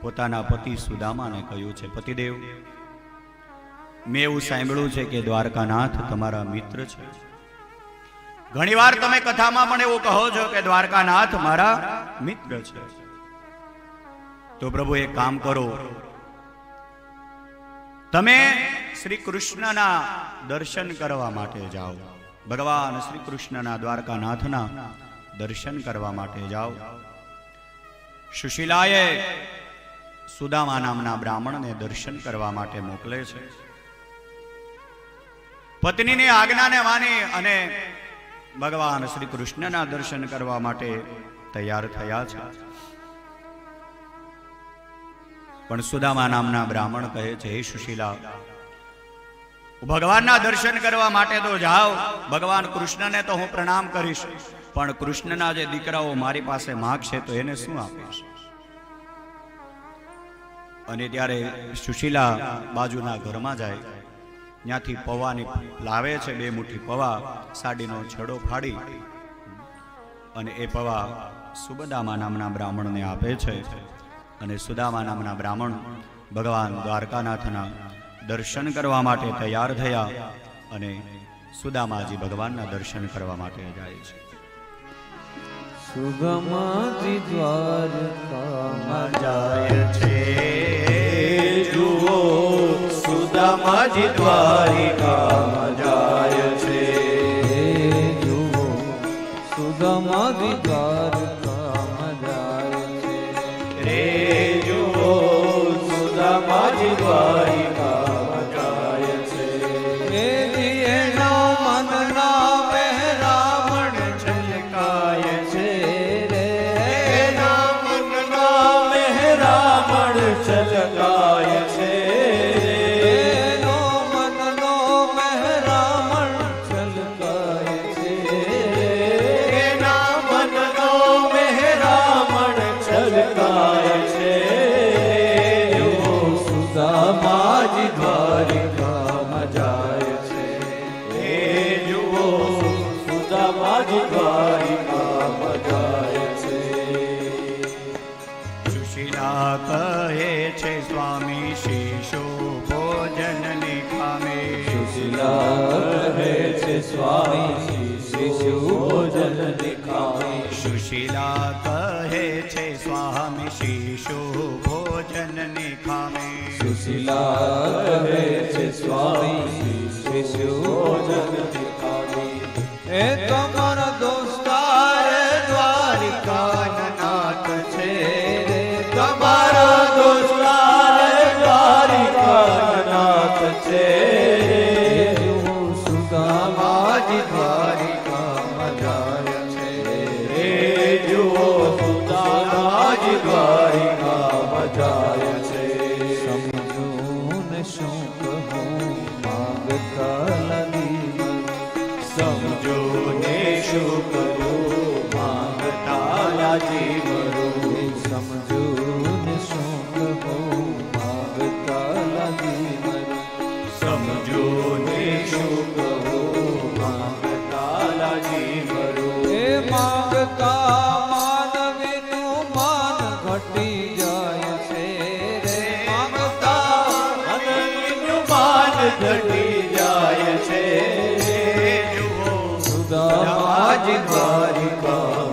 પોતાના પતિ સુદામાને કહ્યું છે, પતિદેવ, મેં એવું સાંભળ્યું છે કે દ્વારકાનાથ તમારા મિત્ર છે. ઘણીવાર તમે કથામાં પણ એવું કહો છો કે દ્વારકાનાથ મારા મિત્ર છે. તો પ્રભુ એક કામ કરો. તમે શ્રી કૃષ્ણના દર્શન કરવા માટે જાઓ. ભગવાન શ્રી કૃષ્ણના દ્વારકાનાથના દર્શન કરવા માટે જાઓ. સુશીલાએ સુદામા નામના બ્રાહ્મણને દર્શન કરવા માટે મોકલે છે. પત્નીની આજ્ઞાને માની અને ભગવાન શ્રી કૃષ્ણના દર્શન કરવા માટે તૈયાર થયા છે. પણ સુદામા નામના બ્રાહ્મણ કહે છે, હે સુશીલા, ભગવાનના દર્શન કરવા માટે તો જાઓ. ભગવાન કૃષ્ણને તો હું પ્રણામ કરીશ. પણ કૃષ્ણના જે દીકરાઓ મારી પાસે માગશે તો એને શું આપીશ? અને ત્યારે સુશીલા બાજુના ઘરમાં જાય. ત્યાંથી પૌવાની લાવે છે બે મુઠ્ઠી પવા સાડીનો છડો ફાડી અને એ પવા સુબદામા નામના બ્રાહ્મણને આપે છે. અને સુદામા નામના બ્રાહ્મણ ભગવાન દ્વારકાનાથના દર્શન કરવા માટે તૈયાર થયા અને સુદામાજી ભગવાનના દર્શન કરવા માટે જાય છે. સુગમાજી દ્વારકામાં જાય છે. સુદામાજી દ્વારિકામાં જાય છે. જુઓ સુદામાજી દ્વારકામાં જાય છે. રે સુશીલા રહે છે સ્વામી શિશુ ભોજન નિખામે સુશીલા કહે છે સ્વામી શીશો ભોજન નિખામે સુશીલા રહે છે સ્વામી શિશુ ભોજન નિખામે એ તમારા દોસ્તાર દ્વારિકા નાથ છે રે તમારા દોસ્તાર દ્વારિકા નાથ છે ઘટી જાય છે સુદામાજી દ્વારિકામાં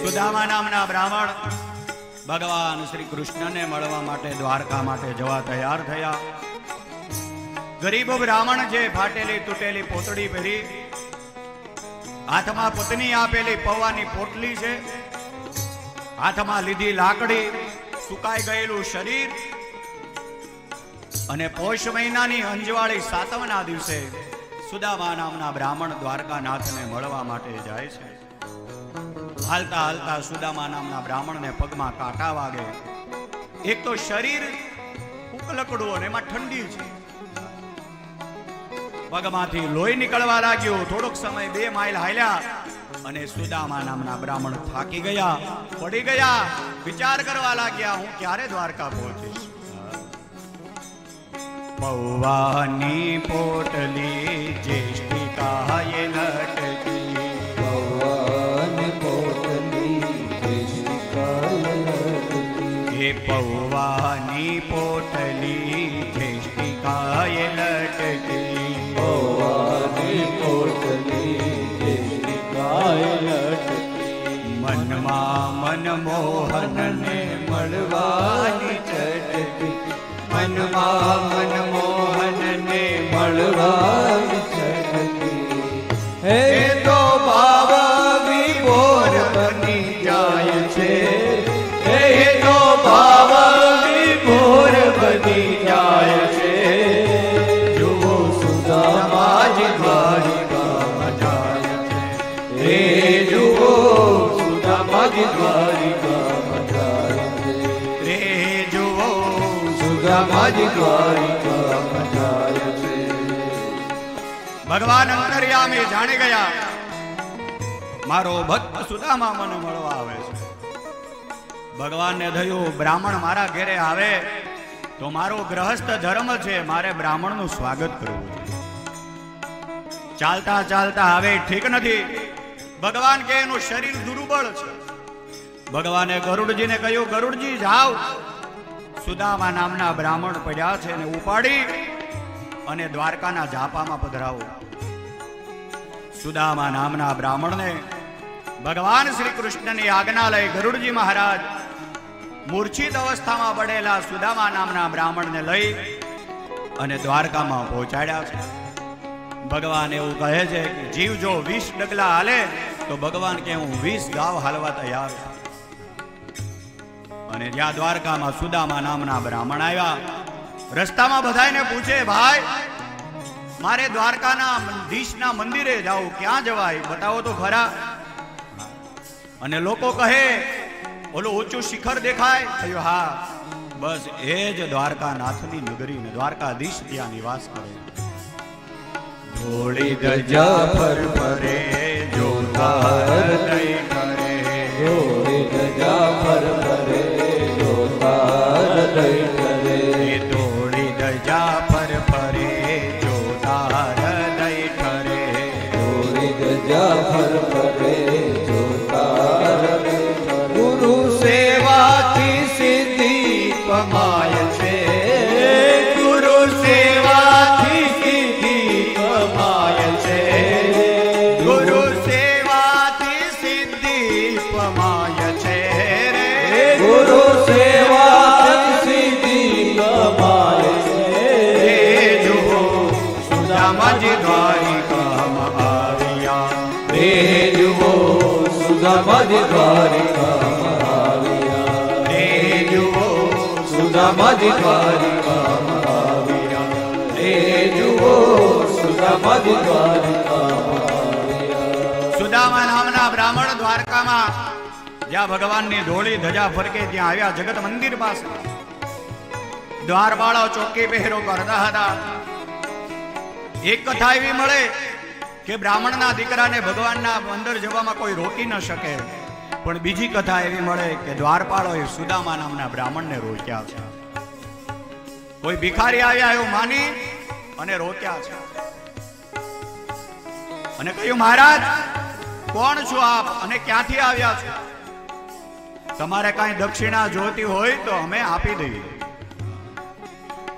સુદામા નામના બ્રાહ્મણ ભગવાન શ્રી કૃષ્ણને મળવા માટે દ્વારકા માટે જવા તૈયાર થયા. ગરીબ બ્રાહ્મણ છે ફાટેલી તૂટેલી પોતડી પહેરી, હાથમાં પત્ની આપેલી પૌવાની પોટલી છે, હાથમાં લીધી લાકડી, સુકાઈ ગયેલું શરીર અને પોષ મહિનાની અંજવાળી સાતમના દિવસે સુદામા નામના બ્રાહ્મણ દ્વારકાનાથને મળવા માટે જાય છે. હાલતા હાલતા સુદામા નામના બ્રાહ્મણને પગમાં કાંટા વાગે. એક તો શરીર ઉકલકડું અને એમાં ઠંડી છે. પગમાંથી લોહી નીકળવા લાગ્યું. થોડોક સમય બે માઇલ હાલ્યા અને સુદામા નામના બ્રાહ્મણ થાકી ગયા, પડી ગયા. વિચાર કરવા લાગ્યા, હું ક્યારે દ્વારકા પહોંચીશ? પૌવાની પોટલી જ્યેષ્ઠિકાએ લટકી. પૌવાની પોટલી જ્યેષ્ઠિકાએ લટકી. એ પૌવાની પોટલી જ્યેષ્ઠિકાએ લટકી. પૌવાની પોટલી જ્યેષ્ઠિકાએ લટકી. મનમાં મનમોહનને મળવાની મનમાં મનમોહનને મળવાની જાણી ગયા. મારો ભક્ત સુદામા મને મળવા આવે છે. ભગવાનને થયું, બ્રાહ્મણ મારા ઘેરે આવે, તો મારો ગ્રહસ્થ ધર્મ છે, મારે બ્રાહ્મણનું સ્વાગત કરવું ચાલતા ચાલતા આવે ઠીક નથી. ભગવાન કે એનું શરીર દુર્બળ છે. ભગવાને ગરુડજીને કહ્યું, ગરુડજી, જાઓ. સુદામા નામના બ્રાહ્મણ પડ્યા છે એને ઉપાડી અને દ્વારકાના ઝાપામાં પધરાવો. સુદામા નામના બ્રાહ્મણને ભગવાન શ્રી કૃષ્ણની આજ્ઞા લઈ ગરુડજી મહારાજ મૂર્છિત અવસ્થામાં પડેલા સુદામા નામના બ્રાહ્મણને લઈ અને દ્વારકામાં પહોંચાડ્યા છે. ભગવાન એવું કહે છે કે જીવ જો વીસ ડગલા હાલે, તો ભગવાન કે હું વીસ ગાવ હાલવા તૈયાર અને જ્યાં દ્વારકામાં સુદામા નામના બ્રાહ્મણ આવ્યા, રસ્તામાં બધાને પૂછે, ભાઈ મારે દ્વારકાના ધીશના મંદિરે જાવું. ક્યાં જવાય? બતાવો તો ખરા. અને લોકો કહે, ઓલું ઊંચું શિખર દેખાય. થયું, હા. બસ એ જ દ્વારકાનાથની નગરી ને દ્વારકાધીશ ત્યાં નિવાસ કરે. ધોળી ધજા ફર ફરે જોતા હૃદય દ્વારિકામાં આવ્યા રે જુઓ સુદામાજી દ્વારિકામાં આવ્યા સુદામા નામના બ્રાહ્મણ દ્વારકામાં જ્યાં ભગવાનની ધોળી ધજા ફરકે ત્યાં આવ્યા જગત મંદિર પાસે. દ્વારપાળો ચોકી પહેરો કરતા હતા. એક કથા એવી મળે કે બ્રાહ્મણના દીકરાને ભગવાનના અંદર જવામાં કોઈ રોકી ન શકે. પણ બીજી કથા એવી મળે કે દ્વારપાળોએ સુદામા નામના બ્રાહ્મણને રોક્યા છે. કોઈ ભિખારી આવ્યા એવું માની અને રોક્યા છે. અને કહ્યું મહારાજ કોણ છો આપ અને ક્યાંથી આવ્યા છો? તમારે કાંઈ દક્ષિણા જોતી હોય તો અમે આપી દઈએ.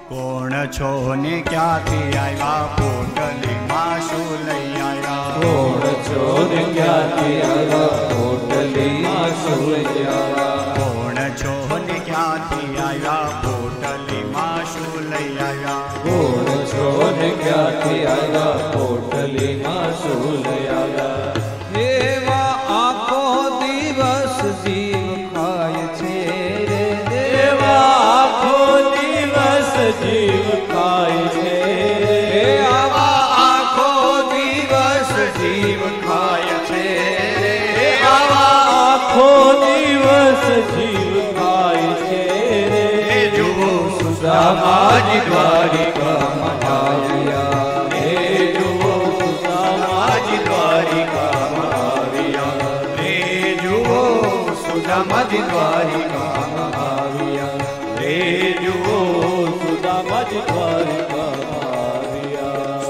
કોણ છો ને ક્યાંથી આવ્યા? પોટલીમાં શું લઈ આવ્યા. કોણ છો ને ક્યાંથી આવ્યા? હોટલીમાં સુરજ્યા કોણ છો ને ક્યાંથી આવ્યા? ક્યાંથી આવ્યા એવા આખો દિવસ જીવ ખાય છે રે દેવા આખો દિવસ જીવ ખાય છે આવા આખો દિવસ જીવ ખાય છે આવા આખો દિવસ જીવ ખાય છે જુઓ સુદામાજી દ્વારિકામાં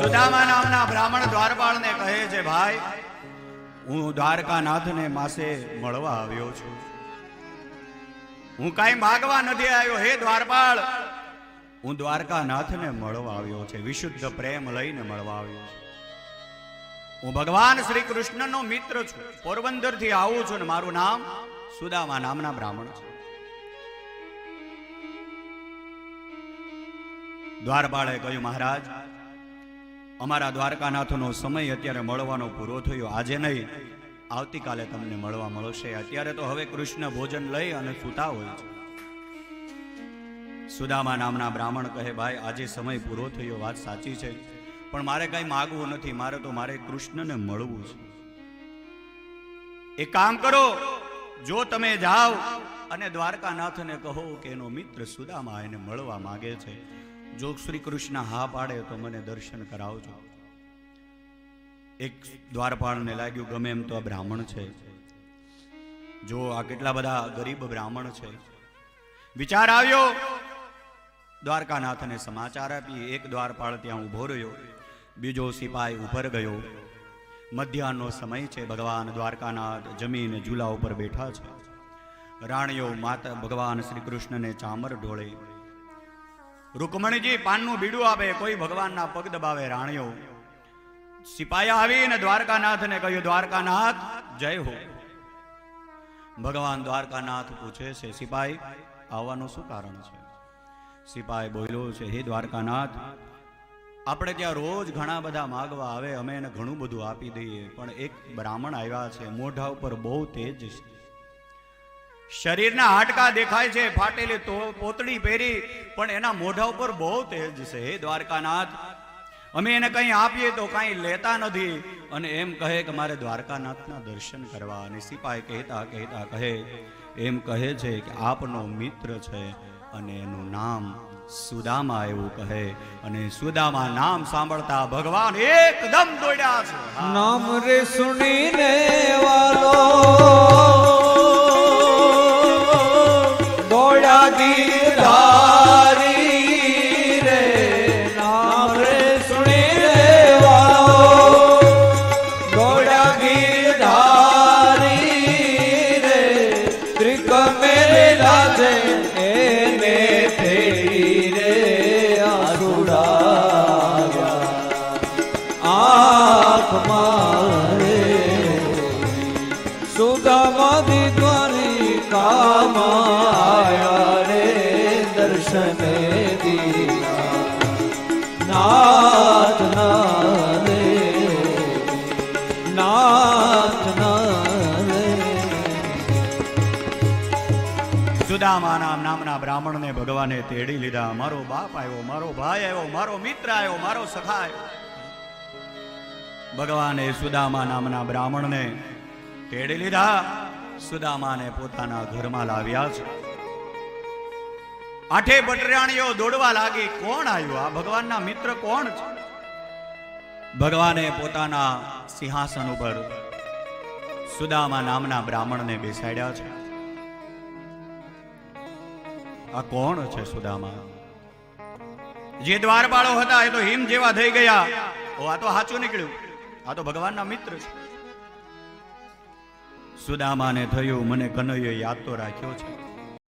સુદામા નામના બ્રાહ્મણ દ્વારપાળને કહે છે, ભાઈ, હું દ્વારકાનાથને માસે મળવા આવ્યો છું. હું કાંઈ માગવા નથી આવ્યો. હે દ્વારપાળ, હું દ્વારકાનાથને મળવા આવ્યો છે. વિશુદ્ધ પ્રેમ લઈને મળવા આવ્યો છું. હું ભગવાન શ્રી કૃષ્ણનો મિત્ર છું. પોરબંદરથી આવું છું ને મારું નામ સુદામા નામના બ્રાહ્મણ છે. દ્વારપાળે કહ્યું, મહારાજ અમારા દ્વારકાનાથનો સમય અત્યારે મળવાનો પૂરો થયો. આજે નહીં, આવતીકાલે તમને મળવા મળશે. અત્યારે તો હવે કૃષ્ણ ભોજન લઈ અને સૂતા હોય છે. સુદામા નામના બ્રાહ્મણ કહે, ભાઈ, આજે સમય પૂરો થયો, વાત સાચી છે. પણ મારે કઈ માગવું નથી. મારે તો મારે કૃષ્ણને મળવું છે. એક કામ કરો, જો તમે જાઓ અને દ્વારકાનાથને કહો કે એનો મિત્ર સુદામા એને મળવા માગે છે. જો શ્રી કૃષ્ણ હા પાડે તો મને દર્શન કરાવજો. એક દ્વારપાળને લાગ્યું, ગમે એમ તો આ બ્રાહ્મણ છે. જો આ કેટલા બધા ગરીબ બ્રાહ્મણ છે. વિચાર આવ્યો, દ્વારકાનાથને સમાચાર આપી, એક દ્વારપાળ ત્યાં ઊભો રહ્યો, બીજો સિપાઈ ઉપર ગયો. મધ્યાહનો સમય છે, ભગવાન દ્વારકાનાથ જમીન ઝૂલા ઉપર બેઠા છે. રાણીઓ માતા ભગવાન શ્રી કૃષ્ણને ચામર ઢોળે રૂકમણીજી પાનનું બીડું આપે, કોઈ ભગવાનના પગ દબાવે રાણીઓ. સિપાયા આવીને દ્વારકાનાથને કહ્યું, દ્વારકાનાથ, જય હો. ભગવાન દ્વારકાનાથ પૂછે છે, સિપાઈ, આવવાનું શું કારણ છે? સિપાઈ બોલ્યો છે, હે દ્વારકાનાથ, આપણે ત્યાં રોજ ઘણા બધા માગવા આવે, અમે એને ઘણું બધું આપી દઈએ, પણ એક બ્રાહ્મણ આવ્યા છે, મોઢા ઉપર બહુ તેજ છે શરીરના હાડકા દેખાય છે, ફાટેલી તો પોતડી પહેરી, પણ એના મોઢા ઉપર બહુ તેજ છે, હે દ્વારકાનાથ. અમે એને કંઈ આપીએ તો કાંઈ લેતા નથી. અને એમ કહે કે મારે દ્વારકાનાથના દર્શન કરવા, અને સિપાઈ કહેતા કહેતા કહે, એમ કહે છે કે આપનો મિત્ર છે, અને એનું નામ સુદામા એવું કહે, અને સુદામા નામ સાંભળતા ભગવાન એકદમ દોડ્યા છે. નામ રે સુણીને વાલો. સુદામા નામ નામના બ્રાહ્મણને ભગવાને તેડી લીધા. મારો બાપ આવ્યો, મારો ભાઈ આવ્યો, મારો મિત્ર આવ્યો, મારો સખા આવ્યો. ભગવાને સુદામા નામના બ્રાહ્મણને તેડી લીધા. સુદામાને પોતાના ઘરમાં લાવ્યા છે. આઠે બટરાણીઓ દોડવા લાગી. કોણ આવ્યું? આ ભગવાનના મિત્ર કોણ છે? ભગવાને પોતાના સિંહાસન ઉપર સુદામા નામના બ્રાહ્મણને બેસાડ્યા છે. આ કોણ છે સુદામા? જે દ્વારપાળો હતા એ તો હિમ જેવા થઈ ગયા. ઓ આ તો સાચું નીકળ્યું. આ તો ભગવાનના મિત્ર છે. સુદામાને થયું મને કનૈયો યાદ તો રાખ્યો છે.